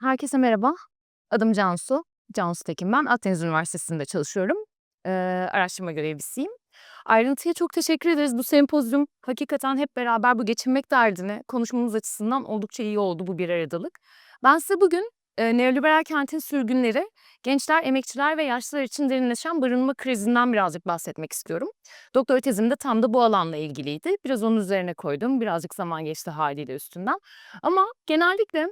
Herkese merhaba. Adım Cansu. Cansu Tekin ben. Akdeniz Üniversitesi'nde çalışıyorum. Eee, araştırma görevlisiyim. Ayrıntıya çok teşekkür ederiz. Bu sempozyum hakikaten hep beraber bu geçinmek derdini konuşmamız açısından oldukça iyi oldu bu bir aradalık. Ben size bugün eee, neoliberal kentin sürgünleri, gençler, emekçiler ve yaşlılar için derinleşen barınma krizinden birazcık bahsetmek istiyorum. Doktora tezim de tam da bu alanla ilgiliydi. Biraz onun üzerine koydum. Birazcık zaman geçti haliyle üstünden. Ama genellikle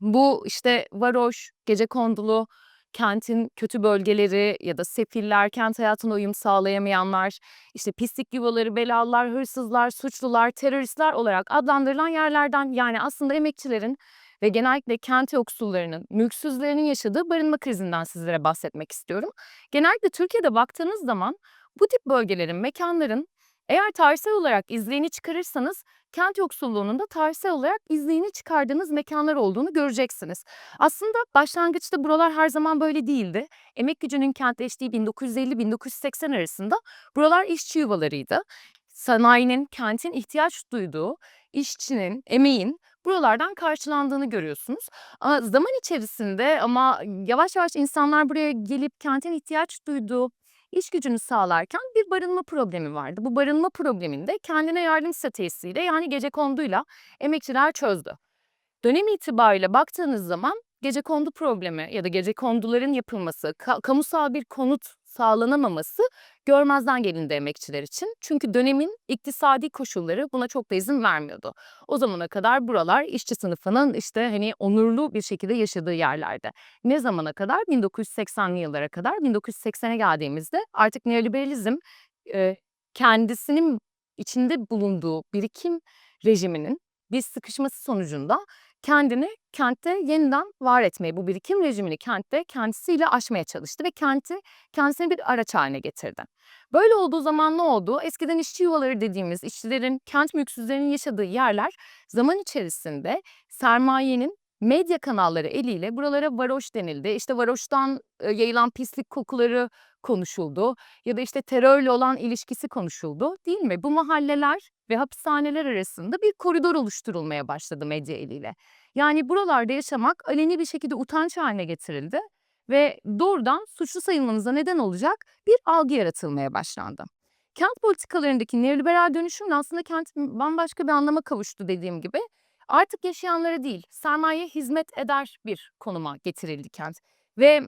bu, işte, varoş, gecekondulu, kentin kötü bölgeleri ya da sefiller, kent hayatına uyum sağlayamayanlar, işte, pislik yuvaları, belalılar, hırsızlar, suçlular, teröristler olarak adlandırılan yerlerden, yani, aslında emekçilerin ve genellikle kent yoksullarının, mülksüzlerinin yaşadığı barınma krizinden sizlere bahsetmek istiyorum. Genellikle Türkiye'de baktığınız zaman bu tip bölgelerin, mekânların eğer tarihsel olarak izleyini çıkarırsanız kent yoksulluğunun da tarihsel olarak izleyini çıkardığınız mekânlar olduğunu göreceksiniz. Aslında başlangıçta buralar her zaman böyle değildi. Emek gücünün kentleştiği 1950-1980 arasında buralar işçi yuvalarıydı. Sanayinin, kentin ihtiyaç duyduğu işçinin, emeğin buralardan karşılandığını görüyorsunuz. Ama zaman içerisinde ama yavaş yavaş insanlar buraya gelip kentin ihtiyaç duyduğu iş gücünü sağlarken bir barınma problemi vardı. Bu barınma problemini de kendine yardım stratejisiyle yani gecekonduyla emekçiler çözdü. Dönem itibariyle baktığınız zaman gecekondu problemi ya da gecekonduların yapılması, ka- kamusal bir konut sağlanamaması görmezden gelindi emekçiler için. Çünkü dönemin iktisadi koşulları buna çok da izin vermiyordu. O zamana kadar buralar işçi sınıfının işte hani onurlu bir şekilde yaşadığı yerlerde. Ne zamana kadar? 1980'li yıllara kadar. 1980'e geldiğimizde artık neoliberalizm kendisinin içinde bulunduğu birikim rejiminin bir sıkışması sonucunda kendini kentte yeniden var etmeye, bu birikim rejimini kentte kendisiyle aşmaya çalıştı ve kenti kendisine bir araç haline getirdi. Böyle olduğu zaman ne oldu? Eskiden işçi yuvaları dediğimiz işçilerin, kent mülksüzlerinin yaşadığı yerler zaman içerisinde sermayenin medya kanalları eliyle buralara varoş denildi. İşte varoştan e, yayılan pislik kokuları konuşuldu ya da işte terörle olan ilişkisi konuşuldu değil mi? Bu mahalleler ve hapishaneler arasında bir koridor oluşturulmaya başladı medya eliyle. Yani buralarda yaşamak aleni bir şekilde utanç haline getirildi ve doğrudan suçlu sayılmanıza neden olacak bir algı yaratılmaya başlandı. Kent politikalarındaki neoliberal dönüşümle aslında kent bambaşka bir anlama kavuştu dediğim gibi. Artık yaşayanlara değil, sermaye hizmet eder bir konuma getirildi kent. Ve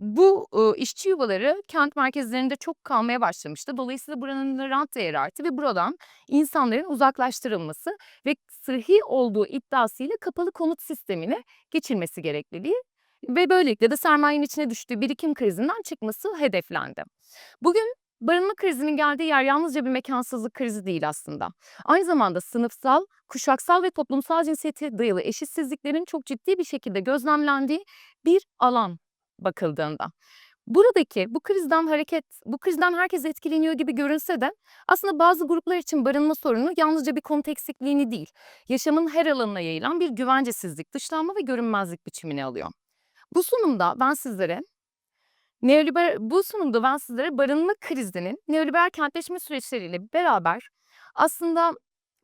bu ıı, işçi yuvaları kent merkezlerinde çok kalmaya başlamıştı. Dolayısıyla buranın da rant değeri arttı ve buradan insanların uzaklaştırılması ve sıhhi olduğu iddiasıyla kapalı konut sistemine geçilmesi gerekliliği ve böylelikle de sermayenin içine düştüğü birikim krizinden çıkması hedeflendi. Bugün barınma krizinin geldiği yer yalnızca bir mekansızlık krizi değil aslında. Aynı zamanda sınıfsal, kuşaksal ve toplumsal cinsiyete dayalı eşitsizliklerin çok ciddi bir şekilde gözlemlendiği bir alan bakıldığında. Buradaki bu krizden hareket, bu krizden herkes etkileniyor gibi görünse de aslında bazı gruplar için barınma sorunu yalnızca bir konut eksikliğini değil, yaşamın her alanına yayılan bir güvencesizlik, dışlanma ve görünmezlik biçimini alıyor. Bu sunumda ben sizlere neoliberal bu sunumda ben sizlere barınma krizinin neoliberal kentleşme süreçleriyle beraber aslında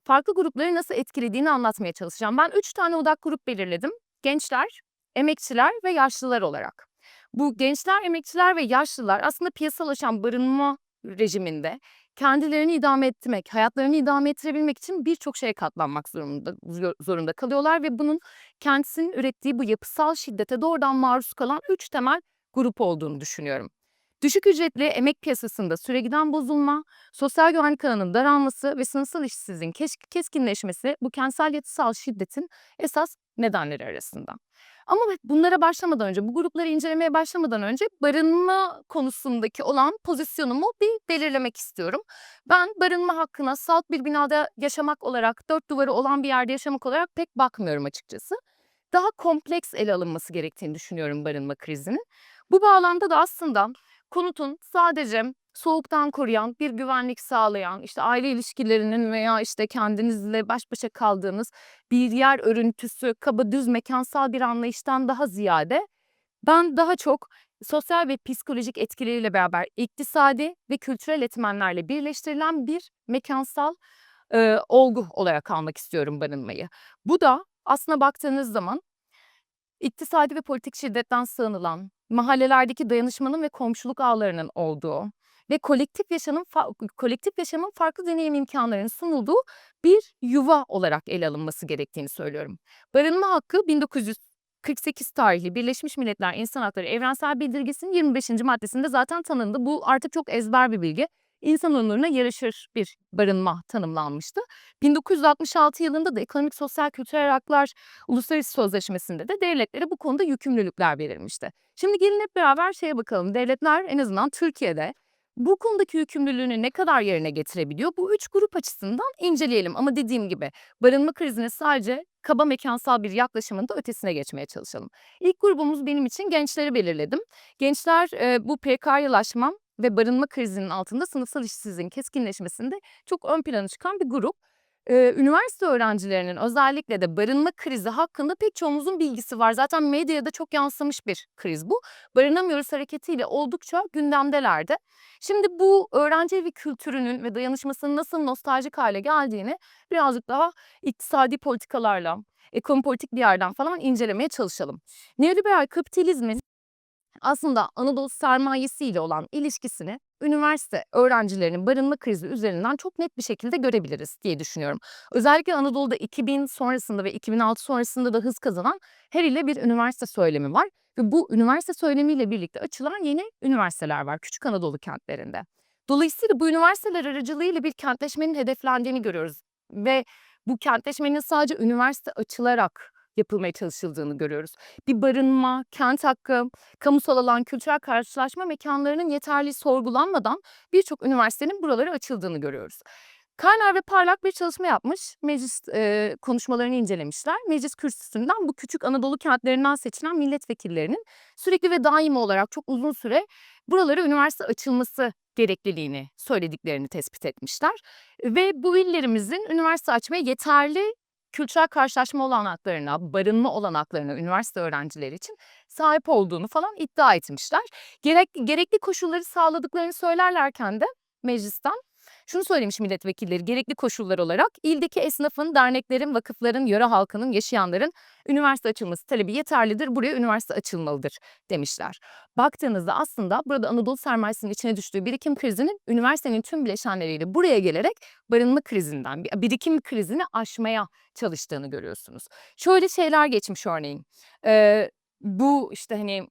farklı grupları nasıl etkilediğini anlatmaya çalışacağım. Ben üç tane odak grup belirledim. Gençler, emekçiler ve yaşlılar olarak. Bu gençler, emekçiler ve yaşlılar aslında piyasalaşan barınma rejiminde kendilerini idame ettirmek, hayatlarını idame ettirebilmek için birçok şeye katlanmak zorunda zorunda kalıyorlar ve bunun kendisinin ürettiği bu yapısal şiddete doğrudan maruz kalan üç temel grup olduğunu düşünüyorum. Düşük ücretli emek piyasasında süregiden bozulma, sosyal güvenlik alanının daralması ve sınıfsal işsizliğin keskinleşmesi bu kentsel yatısal şiddetin esas nedenleri arasında. Ama bunlara başlamadan önce, bu grupları incelemeye başlamadan önce barınma konusundaki olan pozisyonumu bir belirlemek istiyorum. Ben barınma hakkına salt bir binada yaşamak olarak, dört duvarı olan bir yerde yaşamak olarak pek bakmıyorum açıkçası. Daha kompleks ele alınması gerektiğini düşünüyorum barınma krizinin. Bu bağlamda da aslında konutun sadece soğuktan koruyan, bir güvenlik sağlayan, işte aile ilişkilerinin veya işte kendinizle baş başa kaldığınız bir yer örüntüsü, kaba düz mekansal bir anlayıştan daha ziyade ben daha çok sosyal ve psikolojik etkileriyle beraber iktisadi ve kültürel etmenlerle birleştirilen bir mekansal e, olgu olarak almak istiyorum barınmayı. Bu da aslına baktığınız zaman iktisadi ve politik şiddetten sığınılan, mahallelerdeki dayanışmanın ve komşuluk ağlarının olduğu ve kolektif yaşamın kolektif yaşamın farklı deneyim imkanlarının sunulduğu bir yuva olarak ele alınması gerektiğini söylüyorum. Barınma hakkı 1948 tarihli Birleşmiş Milletler İnsan Hakları Evrensel Bildirgesi'nin 25. maddesinde zaten tanındı. Bu artık çok ezber bir bilgi. İnsan onuruna yarışır bir barınma tanımlanmıştı. 1966 yılında da Ekonomik Sosyal Kültürel Haklar Uluslararası Sözleşmesi'nde de devletlere bu konuda yükümlülükler verilmişti. Şimdi gelin hep beraber şeye bakalım. Devletler en azından Türkiye'de bu konudaki yükümlülüğünü ne kadar yerine getirebiliyor? Bu üç grup açısından inceleyelim. Ama dediğim gibi barınma krizini sadece kaba mekansal bir yaklaşımın da ötesine geçmeye çalışalım. İlk grubumuz benim için gençleri belirledim. Gençler bu prekaryalaşma ve barınma krizinin altında sınıfsal işsizliğin keskinleşmesinde çok ön plana çıkan bir grup. Ee, üniversite öğrencilerinin özellikle de barınma krizi hakkında pek çoğumuzun bilgisi var. Zaten medyada çok yansımış bir kriz bu. Barınamıyoruz hareketiyle oldukça gündemdelerdi. Şimdi bu öğrenci evi kültürünün ve dayanışmasının nasıl nostaljik hale geldiğini birazcık daha iktisadi politikalarla, ekonomi politik bir yerden falan incelemeye çalışalım. Neoliberal kapitalizmin aslında Anadolu sermayesiyle olan ilişkisini üniversite öğrencilerinin barınma krizi üzerinden çok net bir şekilde görebiliriz diye düşünüyorum. Özellikle Anadolu'da 2000 sonrasında ve 2006 sonrasında da hız kazanan her ile bir üniversite söylemi var. Ve bu üniversite söylemiyle birlikte açılan yeni üniversiteler var küçük Anadolu kentlerinde. Dolayısıyla bu üniversiteler aracılığıyla bir kentleşmenin hedeflendiğini görüyoruz. Ve bu kentleşmenin sadece üniversite açılarak yapılmaya çalışıldığını görüyoruz. Bir barınma, kent hakkı, kamusal alan, kültürel karşılaşma mekanlarının yeterli sorgulanmadan birçok üniversitenin buraları açıldığını görüyoruz. Kaynar ve parlak bir çalışma yapmış. Meclis e, konuşmalarını incelemişler. Meclis kürsüsünden bu küçük Anadolu kentlerinden seçilen milletvekillerinin sürekli ve daimi olarak çok uzun süre buralara üniversite açılması gerekliliğini söylediklerini tespit etmişler. Ve bu illerimizin üniversite açmaya yeterli kültürel karşılaşma olanaklarına, barınma olanaklarına üniversite öğrencileri için sahip olduğunu falan iddia etmişler. Gerek, gerekli koşulları sağladıklarını söylerlerken de meclisten şunu söylemiş milletvekilleri gerekli koşullar olarak ildeki esnafın, derneklerin, vakıfların, yöre halkının, yaşayanların üniversite açılması talebi yeterlidir. Buraya üniversite açılmalıdır demişler. Baktığınızda aslında burada Anadolu sermayesinin içine düştüğü birikim krizinin üniversitenin tüm bileşenleriyle buraya gelerek barınma krizinden, birikim krizini aşmaya çalıştığını görüyorsunuz. Şöyle şeyler geçmiş örneğin. Ee, bu işte hani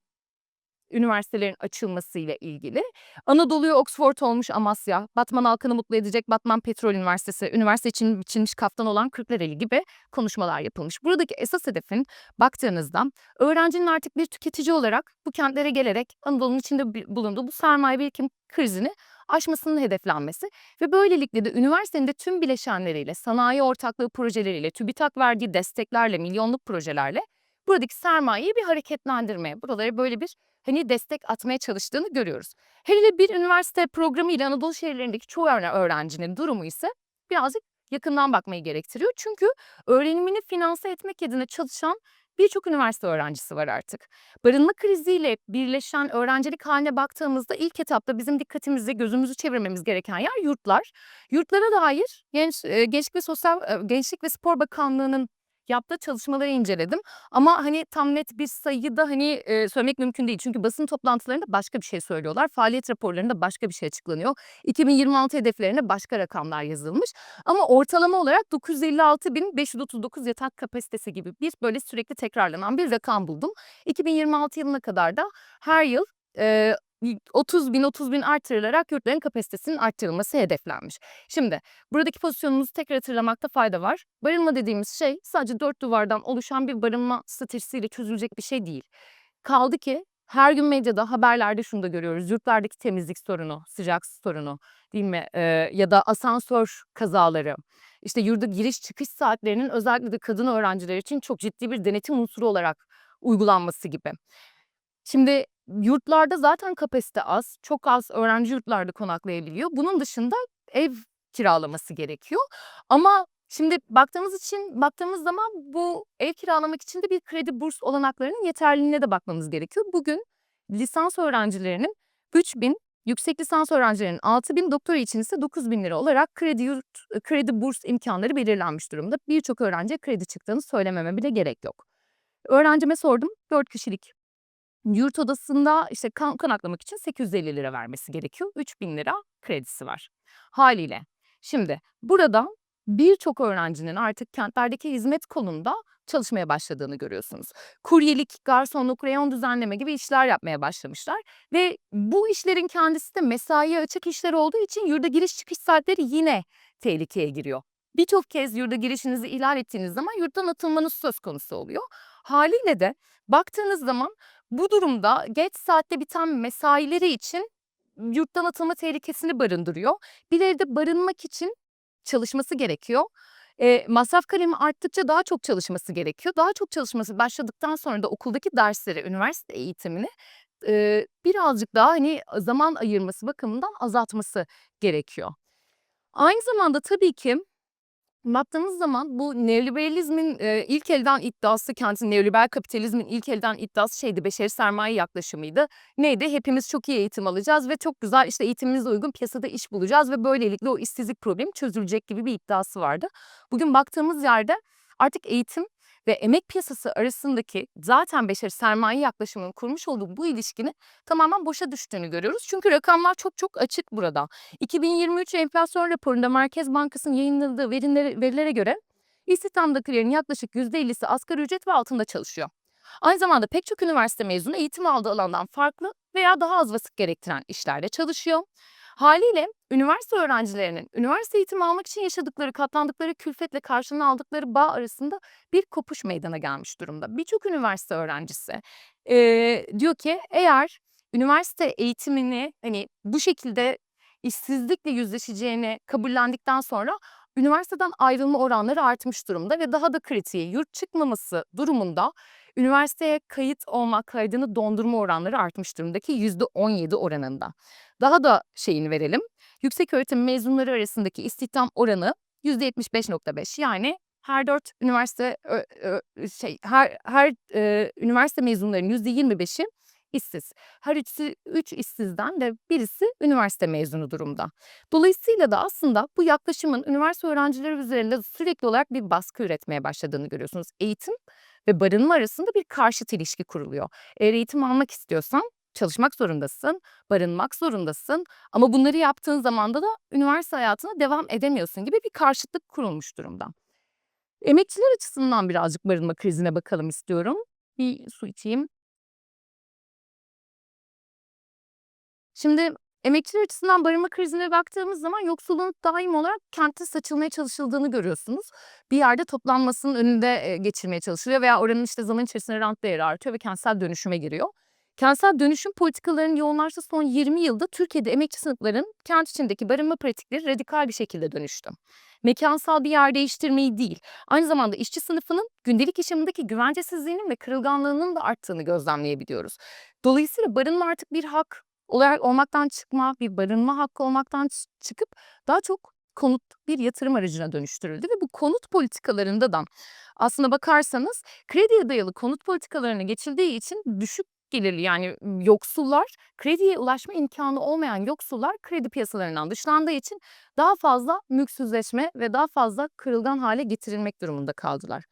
üniversitelerin açılmasıyla ilgili. Anadolu'ya Oxford olmuş Amasya, Batman halkını mutlu edecek Batman Petrol Üniversitesi, üniversite için biçilmiş kaftan olan Kırklareli gibi konuşmalar yapılmış. Buradaki esas hedefin baktığınızda öğrencinin artık bir tüketici olarak bu kentlere gelerek Anadolu'nun içinde bulunduğu bu sermaye birikim krizini aşmasının hedeflenmesi ve böylelikle de üniversitenin de tüm bileşenleriyle, sanayi ortaklığı projeleriyle, TÜBİTAK verdiği desteklerle, milyonluk projelerle buradaki sermayeyi bir hareketlendirmeye, buraları böyle bir hani destek atmaya çalıştığını görüyoruz. Hele bir üniversite programı ile Anadolu şehirlerindeki çoğu öğrencinin durumu ise birazcık yakından bakmayı gerektiriyor. Çünkü öğrenimini finanse etmek adına çalışan birçok üniversite öğrencisi var artık. Barınma kriziyle birleşen öğrencilik haline baktığımızda ilk etapta bizim dikkatimizi, gözümüzü çevirmemiz gereken yer yurtlar. Yurtlara dair Genç, Gençlik ve Sosyal Gençlik ve Spor Bakanlığı'nın yaptığı çalışmaları inceledim. Ama hani tam net bir sayıyı da hani e, söylemek mümkün değil. Çünkü basın toplantılarında başka bir şey söylüyorlar. Faaliyet raporlarında başka bir şey açıklanıyor. 2026 hedeflerine başka rakamlar yazılmış. Ama ortalama olarak 956.539 yatak kapasitesi gibi bir böyle sürekli tekrarlanan bir rakam buldum. 2026 yılına kadar da her yıl e, 30 bin 30 bin artırılarak yurtların kapasitesinin arttırılması hedeflenmiş. Şimdi buradaki pozisyonumuzu tekrar hatırlamakta fayda var. Barınma dediğimiz şey sadece dört duvardan oluşan bir barınma stratejisiyle çözülecek bir şey değil. Kaldı ki her gün medyada, haberlerde şunu da görüyoruz. Yurtlardaki temizlik sorunu, sıcak sorunu değil mi? Ee, ya da asansör kazaları. İşte yurda giriş çıkış saatlerinin özellikle de kadın öğrenciler için çok ciddi bir denetim unsuru olarak uygulanması gibi. Şimdi Yurtlarda zaten kapasite az. Çok az öğrenci yurtlarda konaklayabiliyor. Bunun dışında ev kiralaması gerekiyor. Ama şimdi baktığımız için baktığımız zaman bu ev kiralamak için de bir kredi burs olanaklarının yeterliliğine de bakmamız gerekiyor. Bugün lisans öğrencilerinin 3000, yüksek lisans öğrencilerinin 6000, doktora için ise 9000 lira olarak kredi yurt, kredi burs imkanları belirlenmiş durumda. Birçok öğrenciye kredi çıktığını söylememe bile gerek yok. Öğrencime sordum, 4 kişilik yurt odasında, işte, kan konaklamak için ₺850 vermesi gerekiyor. ₺3000 kredisi var. Hâliyle. Şimdi burada birçok öğrencinin artık kentlerdeki hizmet kolunda çalışmaya başladığını görüyorsunuz. Kuryelik, garsonluk, reyon düzenleme gibi işler yapmaya başlamışlar ve bu işlerin kendisi de mesaiye açık işler olduğu için yurda giriş çıkış saatleri yine tehlikeye giriyor. Birçok kez yurda girişinizi ihlal ettiğiniz zaman yurttan atılmanız söz konusu oluyor. Hâliyle de baktığınız zaman bu durumda geç saatte biten mesaileri için yurttan atılma tehlikesini barındırıyor. Bir evde barınmak için çalışması gerekiyor. Eee, masraf kalemi arttıkça daha çok çalışması gerekiyor. Daha çok çalışması başladıktan sonra da okuldaki dersleri, üniversite eğitimini, eee, birazcık daha, hani, zaman ayırması bakımından azaltması gerekiyor. Aynı zamanda tabii ki baktığınız zaman bu neoliberalizmin, eee, ilk elden iddiası, kendisi neoliberal kapitalizmin ilk elden iddiası şeydi, beşeri sermaye yaklaşımıydı. Neydi? Hepimiz çok iyi eğitim alacağız ve çok güzel, işte, eğitimimize uygun piyasada iş bulacağız ve böylelikle o işsizlik problemi çözülecek gibi bir iddiası vardı. Bugün baktığımız yerde artık eğitim ve emek piyasası arasındaki zaten beşeri sermaye yaklaşımının kurmuş olduğu bu ilişkinin tamamen boşa düştüğünü görüyoruz. Çünkü rakamlar çok çok açık burada. 2023 enflasyon raporunda Merkez Bankası'nın yayınladığı verilere verilere göre istihdamdakilerin yaklaşık %50'si asgari ücret ve altında çalışıyor. Aynı zamanda pek çok üniversite mezunu eğitim aldığı alandan farklı veya daha az vasıf gerektiren işlerde çalışıyor. Hâliyle üniversite öğrencilerinin üniversite eğitimi almak için yaşadıkları, katlandıkları külfetle karşılığını aldıkları bağ arasında bir kopuş meydana gelmiş durumda. Birçok üniversite öğrencisi, eee, diyor ki eğer üniversite eğitimini, hani, bu şekilde işsizlikle yüzleşeceğini kabullendikten sonra üniversiteden ayrılma oranları artmış durumda ve daha da kritiği yurt çıkmaması durumunda üniversiteye kayıt olma, kaydını dondurma oranları artmış durumda ki %17 oranında. Daha da şeyini verelim, yükseköğretim mezunları arasındaki istihdam oranı %75.5 yani her 4 üniversite şey, her her, eee, üniversite mezunlarının %25'i işsiz. Her üçü 3 işsizden de birisi üniversite mezunu durumda. Dolayısıyla da aslında bu yaklaşımın üniversite öğrencileri üzerinde sürekli olarak bir baskı üretmeye başladığını görüyorsunuz. Eğitim ve barınma arasında bir karşıt ilişki kuruluyor. Eğer eğitim almak istiyorsan çalışmak zorundasın, barınmak zorundasın ama bunları yaptığın zamanda da üniversite hayatına devam edemiyorsun gibi bir karşıtlık kurulmuş durumda. Emekçiler açısından birazcık barınma krizine bakalım istiyorum. Bir su içeyim. Şimdi emekçiler açısından barınma krizine baktığımız zaman yoksulluğun daim olarak kentte saçılmaya çalışıldığını görüyorsunuz. Bir yerde toplanmasının önünde, geçilmeye çalışılıyor veya oranın, işte, zaman içerisinde rant değeri artıyor ve kentsel dönüşüme giriyor. Kentsel dönüşüm politikalarının yoğunlaştığı son 20 yılda Türkiye'de emekçi sınıfların kent içindeki barınma pratikleri radikal bir şekilde dönüştü. Mekansal bir yer değiştirmeyi değil, aynı zamanda işçi sınıfının gündelik yaşamındaki güvencesizliğinin ve kırılganlığının da arttığını gözlemleyebiliyoruz. Dolayısıyla barınma artık bir hak olarak olmaktan çıkma, bir barınma hakkı olmaktan çıkıp daha çok konut, bir yatırım aracına dönüştürüldü ve bu konut politikalarında da aslına bakarsanız krediye dayalı konut politikalarına geçildiği için düşük gelirli yani yoksullar, krediye ulaşma imkânı olmayan yoksullar kredi piyasalarından dışlandığı için daha fazla mülksüzleşme ve daha fazla kırılgan hâle getirilmek durumunda kaldılar.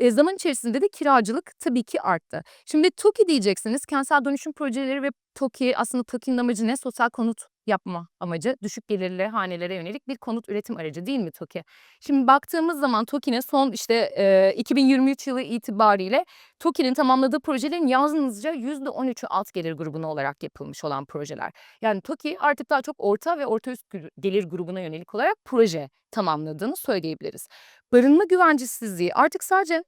Eee, zaman içerisinde de kiracılık tabii ki arttı. Şimdi TOKİ diyeceksiniz. Kentsel dönüşüm projeleri ve TOKİ aslında TOKİ'nin amacı ne? Sosyal konut yapma amacı. Düşük gelirli hanelere yönelik bir konut üretim aracı değil mi TOKİ? Şimdi baktığımız zaman TOKİ'nin son, işte, eee, 2023 yılı itibariyle TOKİ'nin tamamladığı projelerin yalnızca %13'ü alt gelir grubuna olarak yapılmış olan projeler. Yani TOKİ artık daha çok orta ve orta üst gelir grubuna yönelik olarak proje tamamladığını söyleyebiliriz. Barınma güvencesizliği artık sadece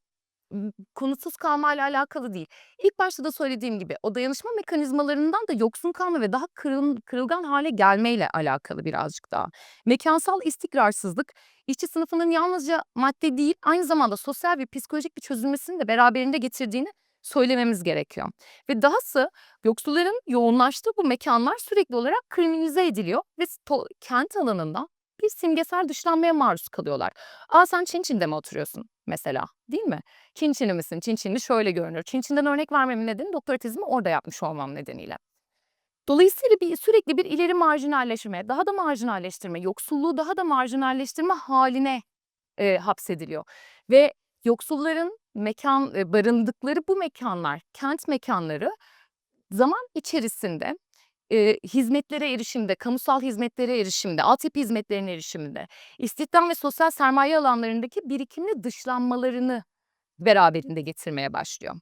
konutsuz kalmayla alakalı değil. İlk başta da söylediğim gibi o dayanışma mekanizmalarından da yoksun kalma ve daha kırıl kırılgan hâle gelmeyle alakalı birazcık daha. Mekânsal istikrarsızlık, işçi sınıfının yalnızca maddi değil, aynı zamanda sosyal ve psikolojik bir çözülmesini de beraberinde getirdiğini söylememiz gerekiyor. Ve dahası yoksulların yoğunlaştığı bu mekânlar sürekli olarak kriminalize ediliyor ve kent alanında bir simgesel dışlanmaya maruz kalıyorlar. "A, sen Çinçin'de mi oturuyorsun?" mesela, değil mi? "Çinçinli misin? Çinçinli şöyle görünür." Çinçin'den örnek vermemin nedeni doktora tezimi orada yapmış olmam nedeniyle. Dolayısıyla bir sürekli bir ileri marjinalleşme, daha da marjinalleştirme, yoksulluğu daha da marjinalleştirme hâline, eee, hapsediliyor ve yoksulların mekan e, barındıkları bu mekanlar, kent mekanları zaman içerisinde e, hizmetlere erişimde, kamusal hizmetlere erişimde, altyapı hizmetlerine erişimde, istihdam ve sosyal sermaye alanlarındaki birikimli dışlanmalarını beraberinde getirmeye başlıyor.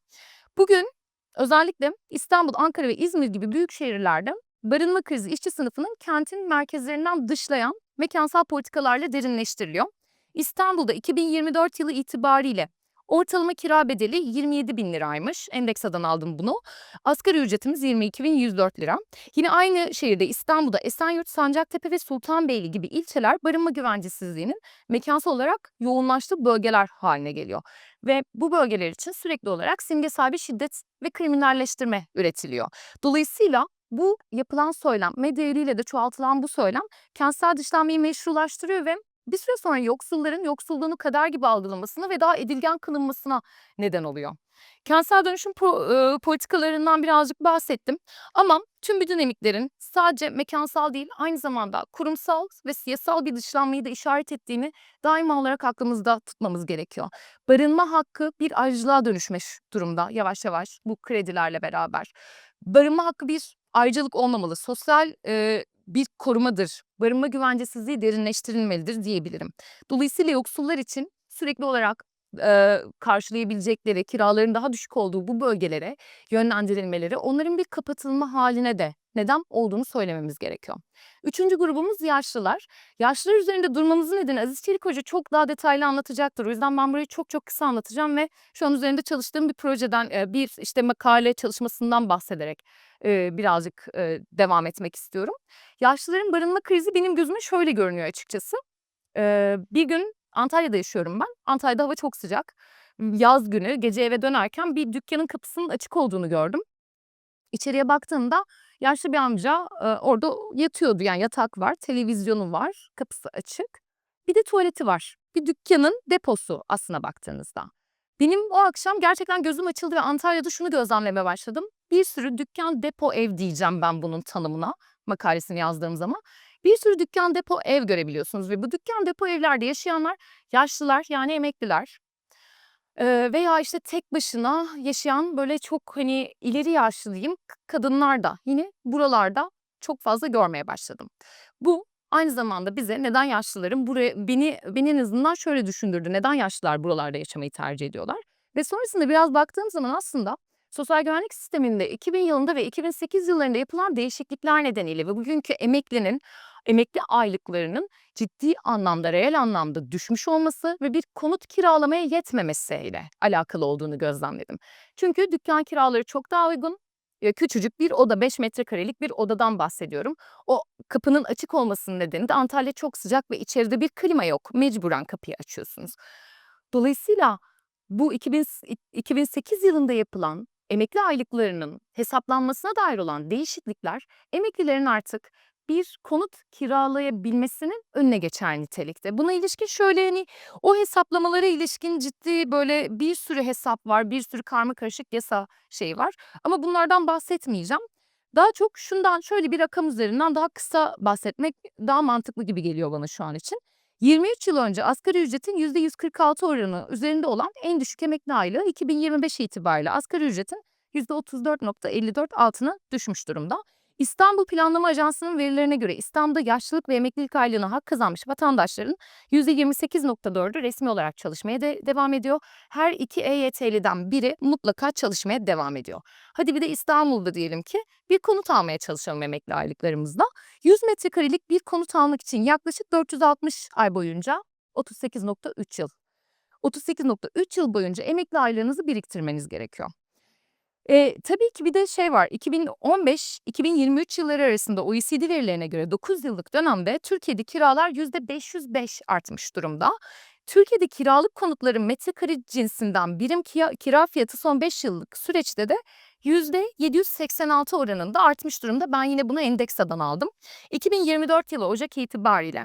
Bugün özellikle İstanbul, Ankara ve İzmir gibi büyük şehirlerde barınma krizi işçi sınıfının kentin merkezlerinden dışlayan mekansal politikalarla derinleştiriliyor. İstanbul'da 2024 yılı itibariyle ortalama kira bedeli 27 bin liraymış. Endeksadan aldım bunu. Asgari ücretimiz 22.104 lira. Yine aynı şehirde İstanbul'da Esenyurt, Sancaktepe ve Sultanbeyli gibi ilçeler barınma güvencesizliğinin mekansal olarak yoğunlaştığı bölgeler haline geliyor. Ve bu bölgeler için sürekli olarak simgesel bir şiddet ve kriminalleştirme üretiliyor. Dolayısıyla bu yapılan söylem, medya eliyle de çoğaltılan bu söylem kentsel dışlanmayı meşrulaştırıyor ve bir süre sonra yoksulların yoksulluğunu kader gibi algılamasına ve daha edilgen kılınmasına neden oluyor. Kentsel dönüşüm pro- e, politikalarından birazcık bahsettim. Ama tüm bu dinamiklerin sadece mekansal değil aynı zamanda kurumsal ve siyasal bir dışlanmayı da işaret ettiğini daima olarak aklımızda tutmamız gerekiyor. Barınma hakkı bir ayrıcalığa dönüşmüş durumda yavaş yavaş bu kredilerle beraber. Barınma hakkı bir ayrıcalık olmamalı. Sosyal e, bir korumadır. Barınma güvencesizliği derinleştirilmelidir diyebilirim. Dolayısıyla yoksullar için sürekli olarak e, karşılayabilecekleri kiraların daha düşük olduğu bu bölgelere yönlendirilmeleri onların bir kapatılma haline de neden olduğunu söylememiz gerekiyor. Üçüncü grubumuz yaşlılar. Yaşlılar üzerinde durmamızın nedeni Aziz Çelik Hoca çok daha detaylı anlatacaktır. O yüzden ben burayı çok çok kısa anlatacağım ve şu an üzerinde çalıştığım bir projeden bir işte makale çalışmasından bahsederek birazcık devam etmek istiyorum. Yaşlıların barınma krizi benim gözüme şöyle görünüyor açıkçası. Bir gün Antalya'da yaşıyorum ben. Antalya'da hava çok sıcak. Yaz günü gece eve dönerken bir dükkanın kapısının açık olduğunu gördüm. İçeriye baktığımda yaşlı bir amca e, orada yatıyordu. Yani yatak var, televizyonu var, kapısı açık. Bir de tuvaleti var. Bir dükkanın deposu aslına baktığınızda. Benim o akşam gerçekten gözüm açıldı ve Antalya'da şunu gözlemlemeye başladım. Bir sürü dükkan depo ev diyeceğim ben bunun tanımına makalesini yazdığım zaman. Bir sürü dükkan depo ev görebiliyorsunuz ve bu dükkan depo evlerde yaşayanlar yaşlılar yani emekliler. Veya işte tek başına yaşayan böyle çok hani ileri yaşlı diyeyim kadınlar da yine buralarda çok fazla görmeye başladım. Bu aynı zamanda bize neden yaşlıların buraya beni beni en azından şöyle düşündürdü. Neden yaşlılar buralarda yaşamayı tercih ediyorlar? Ve sonrasında biraz baktığım zaman aslında sosyal güvenlik sisteminde 2000 yılında ve 2008 yıllarında yapılan değişiklikler nedeniyle ve bugünkü emeklinin emekli aylıklarının ciddi anlamda, reel anlamda düşmüş olması ve bir konut kiralamaya yetmemesiyle alakalı olduğunu gözlemledim. Çünkü dükkan kiraları çok daha uygun. Küçücük bir oda, 5 metrekarelik bir odadan bahsediyorum. O kapının açık olmasının nedeni de Antalya çok sıcak ve içeride bir klima yok. Mecburen kapıyı açıyorsunuz. Dolayısıyla bu 2000 2008 yılında yapılan emekli aylıklarının hesaplanmasına dair olan değişiklikler emeklilerin artık bir konut kiralayabilmesinin önüne geçer nitelikte. Buna ilişkin şöyle hani o hesaplamalara ilişkin ciddi böyle bir sürü hesap var, bir sürü karma karışık yasa şeyi var. Ama bunlardan bahsetmeyeceğim. Daha çok şundan şöyle bir rakam üzerinden daha kısa bahsetmek daha mantıklı gibi geliyor bana şu an için. 23 yıl önce asgari ücretin %146 oranı üzerinde olan en düşük emekli aylığı 2025 itibariyle asgari ücretin %34.54 altına düşmüş durumda. İstanbul Planlama Ajansı'nın verilerine göre İstanbul'da yaşlılık ve emeklilik aylığına hak kazanmış vatandaşların %28.4'ü resmi olarak çalışmaya de devam ediyor. Her iki EYT'liden biri mutlaka çalışmaya devam ediyor. Hadi bir de İstanbul'da diyelim ki bir konut almaya çalışalım emekli aylıklarımızda. 100 metrekarelik bir konut almak için yaklaşık 460 ay boyunca 38.3 yıl. 38.3 yıl boyunca emekli aylığınızı biriktirmeniz gerekiyor. Eee, tabii ki bir de şey var, 2015-2023 yılları arasında OECD verilerine göre 9 yıllık dönemde Türkiye'de kiralar %505 artmış durumda. Türkiye'de kiralık konutların metrekare cinsinden birim kira fiyatı son 5 yıllık süreçte de %786 oranında artmış durumda. Ben yine bunu Endeksa'dan aldım. 2024 yılı Ocak itibariyle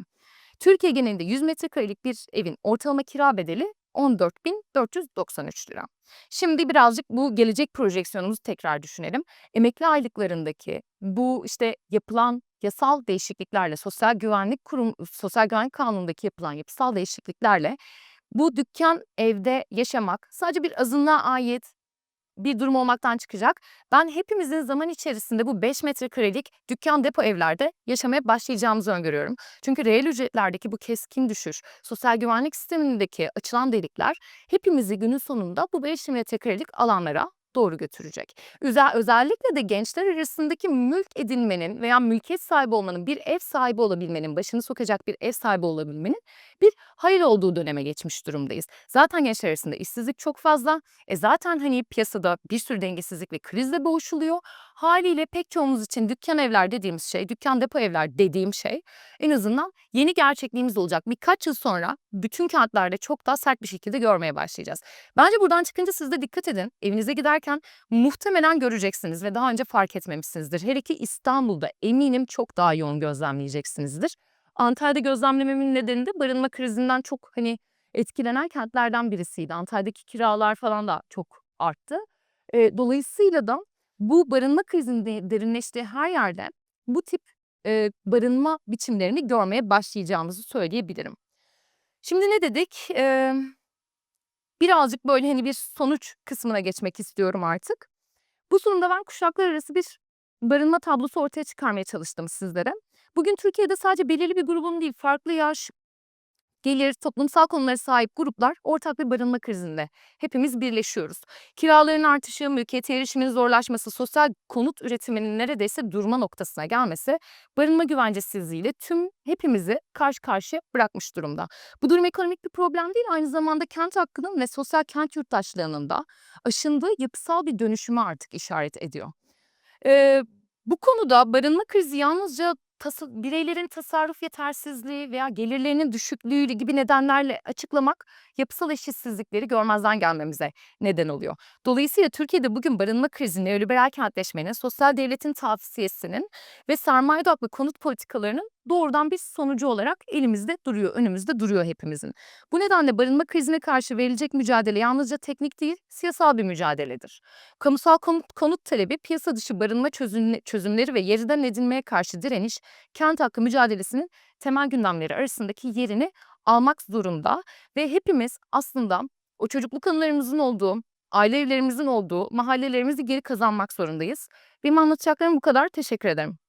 Türkiye genelinde 100 metrekarelik bir evin ortalama kira bedeli 14.493 lira. Şimdi birazcık bu gelecek projeksiyonumuzu tekrar düşünelim. Emekli aylıklarındaki bu işte yapılan yasal değişikliklerle sosyal güvenlik kurum sosyal güvenlik kanunundaki yapılan yapısal değişikliklerle bu dükkan evde yaşamak sadece bir azınlığa ait bir durum olmaktan çıkacak. Ben hepimizin zaman içerisinde bu 5 metrekarelik dükkan depo evlerde yaşamaya başlayacağımızı öngörüyorum. Çünkü reel ücretlerdeki bu keskin düşüş, sosyal güvenlik sistemindeki açılan delikler hepimizi günün sonunda bu 5 metrekarelik alanlara doğru götürecek. Özel, özellikle de gençler arasındaki mülk edinmenin veya mülkiyet sahibi olmanın, bir ev sahibi olabilmenin, başını sokacak bir ev sahibi olabilmenin bir hayal olduğu döneme geçmiş durumdayız. Zaten gençler arasında işsizlik çok fazla. E zaten hani piyasada bir sürü dengesizlik ve krizle boğuşuluyor. Haliyle pek çoğumuz için dükkan evler dediğimiz şey, dükkan depo evler dediğim şey en azından yeni gerçekliğimiz olacak. Birkaç yıl sonra bütün kentlerde çok daha sert bir şekilde görmeye başlayacağız. Bence buradan çıkınca siz de dikkat edin. Evinize giderken muhtemelen göreceksiniz ve daha önce fark etmemişsinizdir. Hele ki İstanbul'da eminim çok daha yoğun gözlemleyeceksinizdir. Antalya'da gözlemlememin nedeni de barınma krizinden çok hani etkilenen kentlerden birisiydi. Antalya'daki kiralar falan da çok arttı. E, dolayısıyla da bu barınma krizinin de- derinleştiği her yerde bu tip e, barınma biçimlerini görmeye başlayacağımızı söyleyebilirim. Şimdi ne dedik? E, birazcık böyle hani bir sonuç kısmına geçmek istiyorum artık. Bu sunumda ben kuşaklar arası bir barınma tablosu ortaya çıkarmaya çalıştım sizlere. Bugün Türkiye'de sadece belirli bir grubun değil, farklı yaş, gelir, toplumsal konulara sahip gruplar ortak bir barınma krizinde. Hepimiz birleşiyoruz. Kiraların artışı, mülkiyete erişimin zorlaşması, sosyal konut üretiminin neredeyse durma noktasına gelmesi, barınma güvencesizliğiyle tüm hepimizi karşı karşıya bırakmış durumda. Bu durum ekonomik bir problem değil, aynı zamanda kent hakkının ve sosyal kent yurttaşlığının da aşındığı yapısal bir dönüşüme artık işaret ediyor. Ee, bu konuda barınma krizi yalnızca tasa- bireylerin tasarruf yetersizliği veya gelirlerinin düşüklüğü gibi nedenlerle açıklamak yapısal eşitsizlikleri görmezden gelmemize neden oluyor. Dolayısıyla Türkiye'de bugün barınma krizi, neoliberal kentleşmenin, sosyal devletin tavsiyesinin ve sermaye odaklı konut politikalarının doğrudan bir sonucu olarak elimizde duruyor, önümüzde duruyor hepimizin. Bu nedenle barınma krizine karşı verilecek mücadele yalnızca teknik değil, siyasal bir mücadeledir. Kamusal konut, konut talebi, piyasa dışı barınma çözümle- çözümleri ve yeriden edinmeye karşı direniş, kent hakkı mücadelesinin temel gündemleri arasındaki yerini almak zorunda ve hepimiz aslında o çocukluk anılarımızın olduğu, aile evlerimizin olduğu mahallelerimizi geri kazanmak zorundayız. Benim anlatacaklarım bu kadar. Teşekkür ederim.